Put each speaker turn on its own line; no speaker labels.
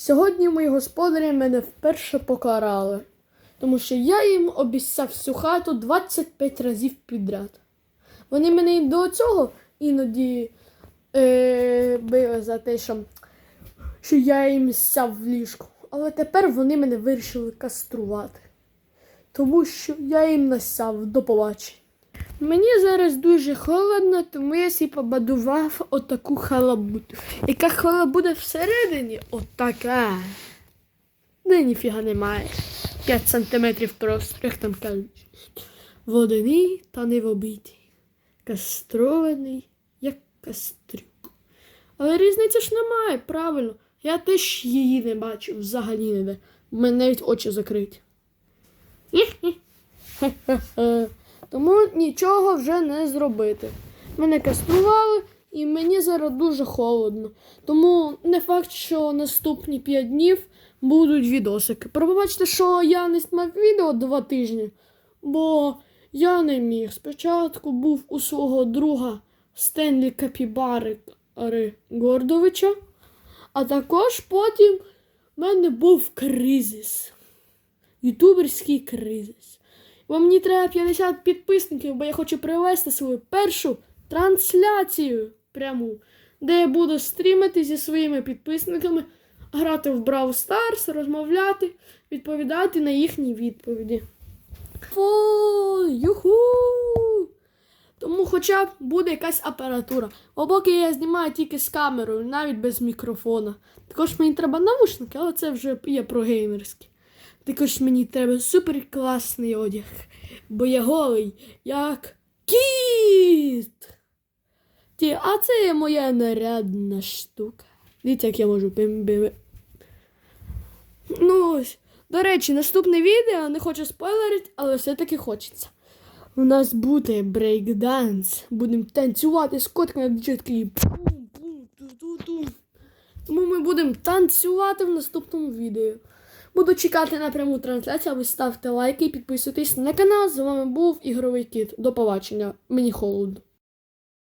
Сьогодні мої господарі мене вперше покарали, тому що я їм обіцяв всю хату 25 разів підряд. Вони мене і до цього іноді е, били за те, що, що я їм сяв в ліжку. Але тепер вони мене вирішили каструвати. Тому що я їм насяв до побачення. Мені зараз дуже холодно, тому я сі побудував отаку халабуду. Яка халабуда всередині отака. Де ніфіга немає. 5 сантиметрів просто, як там кажуть. Водяний та не в обіді. Кастрований, як кастрюк. Але різниці ж немає, правильно. Я теж її не бачу взагалі ніде. У мене навіть очі закриті. Тому нічого вже не зробити. Мене кастрували, і мені зараз дуже холодно. Тому не факт, що наступні 5 днів будуть відосики. Пробачте, що я не знімав відео два тижні, бо я не міг. Спочатку був у свого друга Стенлі Капібари Ари Гордовича, а також потім в мене був кризис. Ютуберський кризис. Бо мені треба 50 підписників, бо я хочу привести свою першу трансляцію пряму, де я буду стрімити зі своїми підписниками, грати в Brawl Stars, розмовляти, відповідати на їхні відповіді. Фу, юху! Тому хоча б буде якась апаратура. Бо поки я знімаю тільки з камерою, навіть без мікрофона. Також мені треба навушники, але це вже є про геймерські. Також мені треба супер класний одяг, бо я голий, як кіт. Ті, а це моя нарядна штука. Дивіться, як я можу пимбими. Ну ось. До речі, наступне відео не хочу спойлерити, але все-таки хочеться. У нас буде брейкданс. Будемо танцювати з котками дівчатки. Пум-пум-ту-ту-ту. Тому ми будемо танцювати в наступному відео. Буду чекати на пряму трансляцію, а ви ставте лайки підписуйтесь на канал. З вами був ігровий кіт. До побачення. Мені холодно.